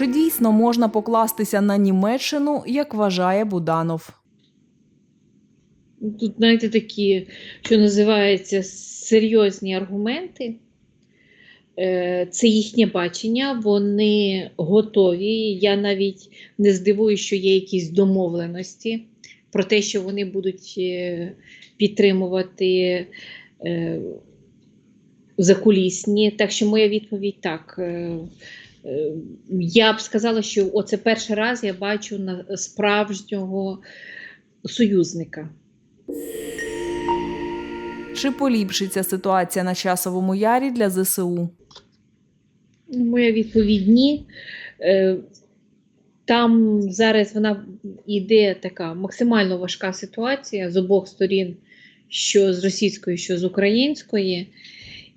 Чи дійсно можна покластися на Німеччину, як вважає Буданов? Тут, знаєте, такі, що називається, серйозні аргументи. Е, Це їхнє бачення, вони готові. Я навіть не здивуюся, що є якісь домовленості про те, що вони будуть е, підтримувати е, закулісні. Так що моя відповідь так. Я б сказала, що оце перший раз я бачу на справжнього союзника. Чи поліпшиться ситуація на часовому ярі для ЗСУ? Ну, Моя відповідь ні. Е, Там зараз вона йде така максимально важка ситуація з обох сторін, що з російської, що з української.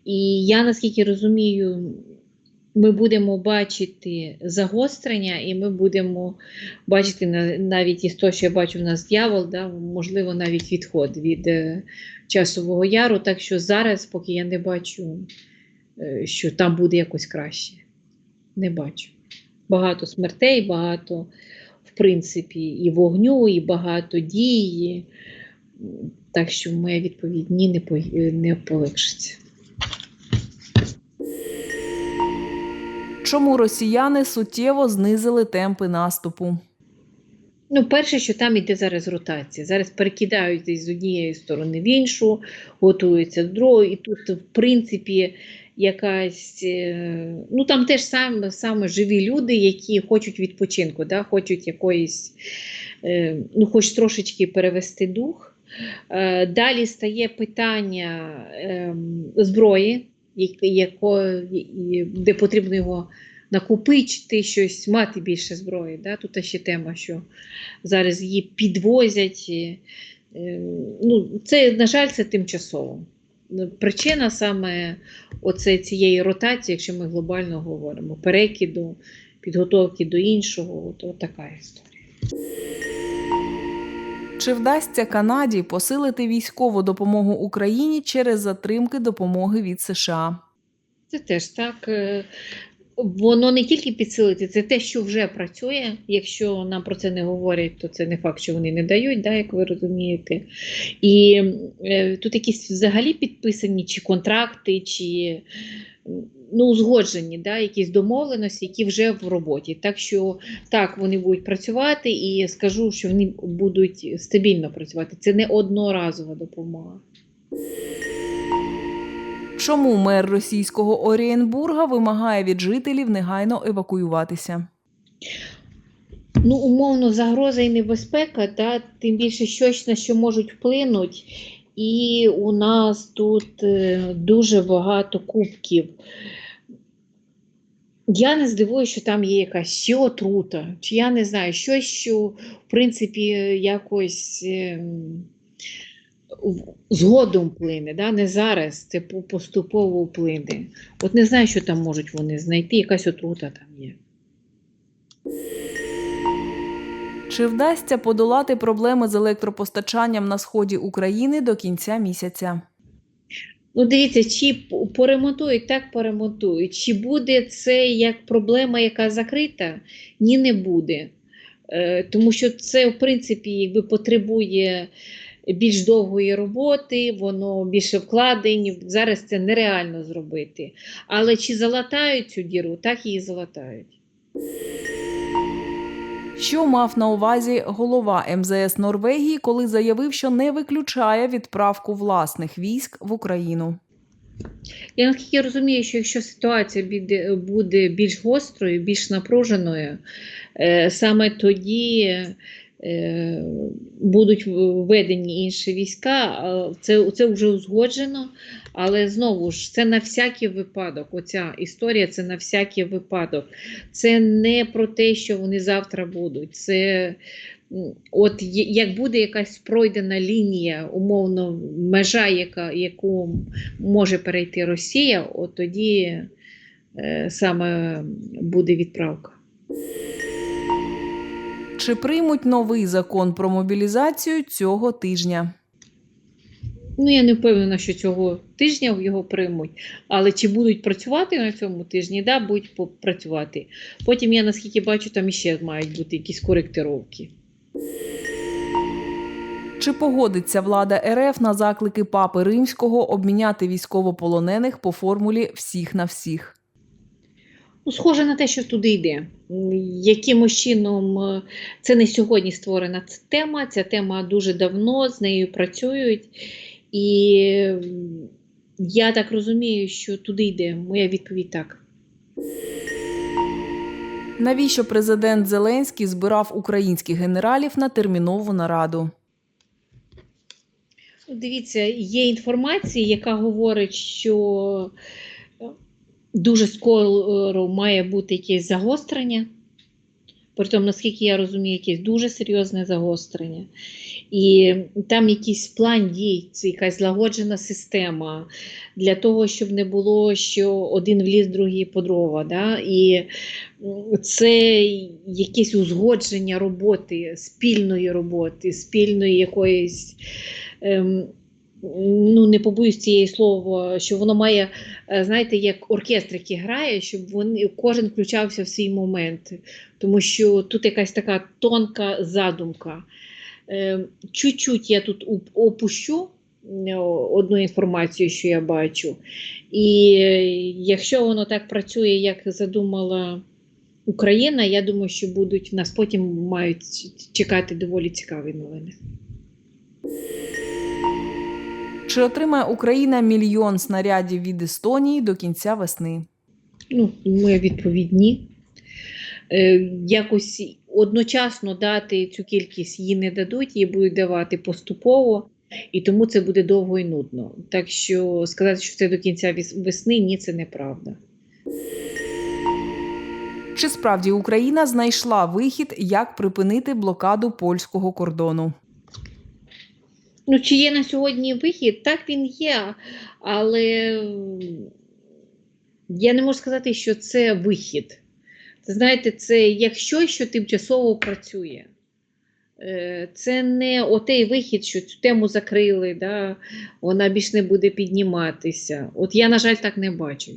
І я наскільки розумію, ми будемо бачити загострення, і ми будемо бачити на- навіть із того, що я бачу в нас дьявол, да, можливо, навіть відход від е, часового яру. Так що зараз, поки я не бачу, е, що там буде якось краще. Не бачу. Багато смертей, багато, в принципі, і вогню, і багато дії. Так що моя відповідь ні, не, не полегшиться. Чому росіяни суттєво знизили темпи наступу? Ну, перше, що там іде зараз ротація. Зараз перекидають десь з однієї сторони в іншу, готуються до другої, і тут, в принципі, якась. е, Ну там теж саме, саме живі люди, які хочуть відпочинку, да? хочуть якоїсь, е, ну, хоч трошечки перевести дух. Е, Далі стає питання ем, зброї, яко, де потрібно його накопичити, щось мати більше зброї. Да? Тут ще тема, що зараз її підвозять. е, Ну, це, на жаль, це тимчасово. Причина саме оце цієї ротації, якщо ми глобально говоримо, перекиду, підготовки до іншого, от така історія. Чи вдасться Канаді посилити військову допомогу Україні через затримки допомоги від США? Це теж так. Воно не тільки підсилити, це те, що вже працює. Якщо нам про це не говорять, то це не факт, що вони не дають, да, як ви розумієте. І е, тут якісь взагалі підписані чи контракти, чи ну, узгоджені, да, якісь домовленості, які вже в роботі. Так що так, вони будуть працювати, і скажу, що вони будуть стабільно працювати. Це не одноразова допомога. Чому мер російського Орієнбурга вимагає від жителів негайно евакуюватися? Ну, умовно, загроза і небезпека, та, тим більше щось, на що можуть вплинути. І у нас тут е, дуже багато кубків. Я не здивуюся, що там є якась ще отрута, чи я не знаю, щось, що, в принципі, якось ем, згодом вплине, да? не зараз, це поступово вплине. От не знаю, що там можуть вони знайти, якась отрута там є. Чи вдасться подолати проблеми з електропостачанням на сході України до кінця місяця? Ну, дивіться, чи поремонтують, так поремонтують. Чи буде це як проблема, яка закрита? Ні, не буде. Е, тому що це, в принципі, якби потребує більш довгої роботи, воно більше вкладень. Зараз це нереально зробити. Але чи залатають цю діру, так її залатають. Що мав на увазі голова МЗС Норвегії, коли заявив, що не виключає відправку власних військ в Україну? Я наскільки розумію, що якщо ситуація буде більш гострою, більш напруженою, е, саме тоді е, будуть введені інші війська. Це, це вже узгоджено, але знову ж це на всякий випадок. Оця історія це на всякий випадок. Це не про те, що вони завтра будуть. Це От як буде якась пройдена лінія, умовно, межа, яка, яку може перейти Росія, от тоді е, саме буде відправка. Чи приймуть новий закон про мобілізацію цього тижня? Ну, я не впевнена, що цього тижня його приймуть. Але чи будуть працювати на цьому тижні? Да, будуть працювати. Потім я наскільки бачу, там іще мають бути якісь коректировки. Чи погодиться влада РФ на заклики папи римського обміняти військовополонених по формулі всіх на всіх? Ну, схоже на те, що туди йде. Якимось чином е, це не сьогодні створена тема. Ця тема дуже давно з нею працюють. І я так розумію, що туди йде. Моя відповідь так. Навіщо президент Зеленський збирав українських генералів на термінову нараду? Дивіться, є інформація, яка говорить, що дуже скоро має бути якесь загострення. Притом, наскільки я розумію, якесь дуже серйозне загострення. І там якийсь план дій, це якась злагоджена система для того, щоб не було, що один вліз, другий по дрова. Да? І це якесь узгодження роботи, спільної роботи, спільної якоїсь ем, ну, не побоюсь цієї слова, що воно має, е, знаєте, як оркестр, який грає, щоб вони, кожен включався в свій момент. Тому що тут якась така тонка задумка. Ем, Чуть-чуть я тут опущу е, одну інформацію, що я бачу. І е, якщо воно так працює, як задумала Україна, я думаю, що будуть нас потім мають чекати доволі цікаві новини. Чи отримає Україна мільйон снарядів від Естонії до кінця весни? Ну, моя відповідь ні. Е, якось одночасно дати цю кількість їй не дадуть, її будуть давати поступово, і тому це буде довго і нудно. Так що сказати, що це до кінця весни, ні, це неправда. Чи справді Україна знайшла вихід, як припинити блокаду польського кордону? Ну, чи є на сьогодні вихід? Так він є, але я не можу сказати, що це вихід. Знаєте, це як щось, що тимчасово працює. Е, Це не отей вихід, що цю тему закрили, да, вона більш не буде підніматися. От я, на жаль, так не бачу.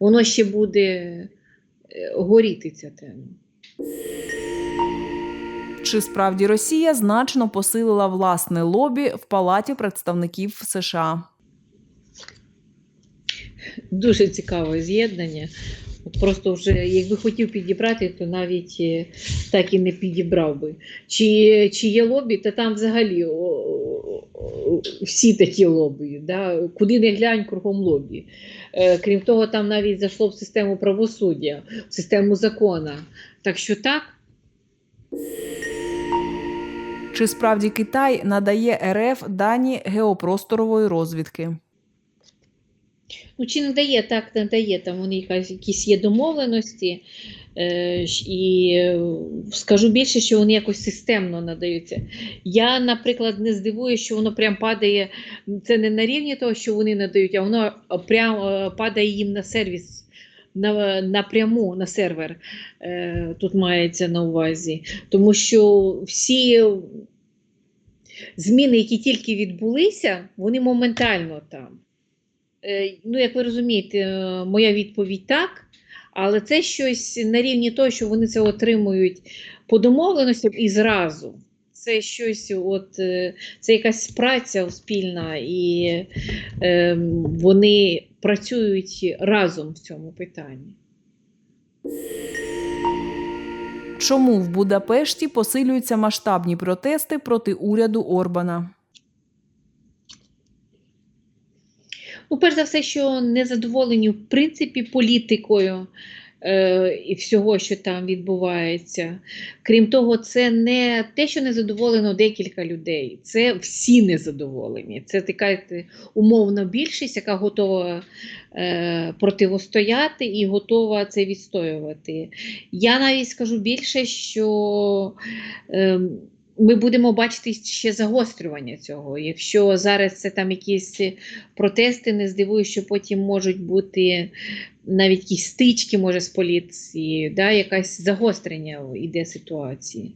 Воно ще буде е, горіти ця тема. Чи справді Росія значно посилила власне лобі в Палаті представників США? Дуже цікаве з'єднання. Просто вже, якби хотів підібрати, то навіть е, так і не підібрав би. Чи, чи є лобі, то там взагалі о, о, всі такі лобі. Да? Куди не глянь, кругом лобі. Е, крім того, там навіть зайшло в систему правосуддя, в систему закона. Так що так, Чи справді Китай надає РФ дані геопросторової розвідки? Ну, чи не дає, так не дає. Там вони якісь є домовленості. Е, і е, скажу більше, що вони якось системно надаються. Я, наприклад, не здивуюся, що воно прям падає. Це не на рівні того, що вони надають, а воно прям е, падає їм на сервіс. На, напряму на сервер тут мається на увазі. Тому що всі зміни, які тільки відбулися, вони моментально там. Е, Ну, як ви розумієте, е, моя відповідь так, але це щось на рівні того, що вони це отримують по домовленостям і зразу. Це щось, от, е, це якась праця спільна, і е, вони працюють разом в цьому питанні. Чому в Будапешті посилюються масштабні протести проти уряду Орбана? Уперше за все, що незадоволені в принципі політикою і всього, що там відбувається. Крім того, це не те, що незадоволено декілька людей, це всі незадоволені. Це така е, умовна більшість, яка готова е, противостояти і готова це відстоювати. Я навіть скажу більше, що. Е, ми будемо бачити ще загострювання цього. Якщо зараз це там якісь протести, не здивуюся, що потім можуть бути навіть якісь стички, може, з поліцією, да, якесь загострення йде ситуації.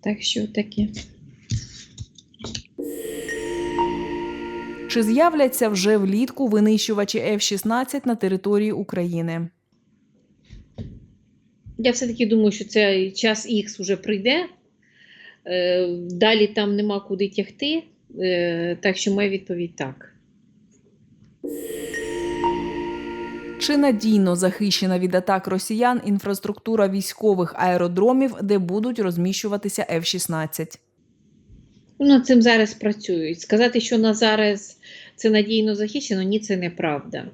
Так що таке. Чи з'являться вже влітку винищувачі F-16 на території України? Я все-таки думаю, що цей час Х вже прийде. Е, Далі там нема куди тягти. Е, Так що моя відповідь так. Чи надійно захищена від атак росіян інфраструктура військових аеродромів, де будуть розміщуватися F-16? Ну, Над цим зараз працюють. Сказати, що на зараз це надійно захищено, ні, це неправда.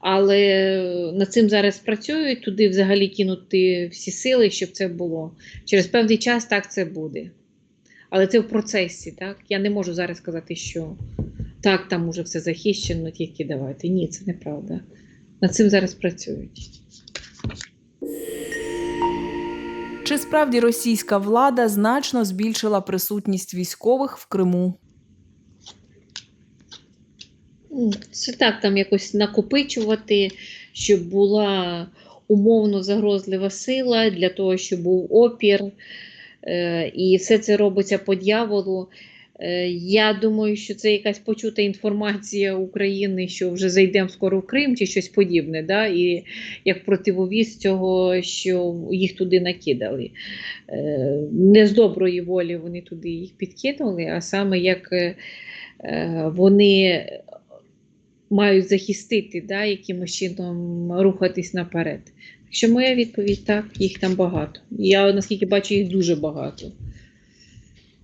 Але над цим зараз працюють, туди взагалі кинути всі сили, щоб це було. Через певний час так це буде. Але це в процесі, так? Я не можу зараз сказати, що так, там уже все захищено, тільки давайте. Ні, це неправда. Над цим зараз працюють. Чи справді російська влада значно збільшила присутність військових в Криму? Ну, Це так, там якось накопичувати, щоб була умовно загрозлива сила для того, щоб був опір. Е, І все це робиться по дьяволу. Е, Я думаю, що це якась почута інформація України, що вже зайдемо скоро в Крим чи щось подібне. Да? І як противовіз цього, що їх туди накидали. Е, Не з доброї волі вони туди їх підкинули, а саме як вони мають захистити, да, якимось чином рухатись наперед. Так що моя відповідь так, їх там багато. Я наскільки бачу, їх дуже багато.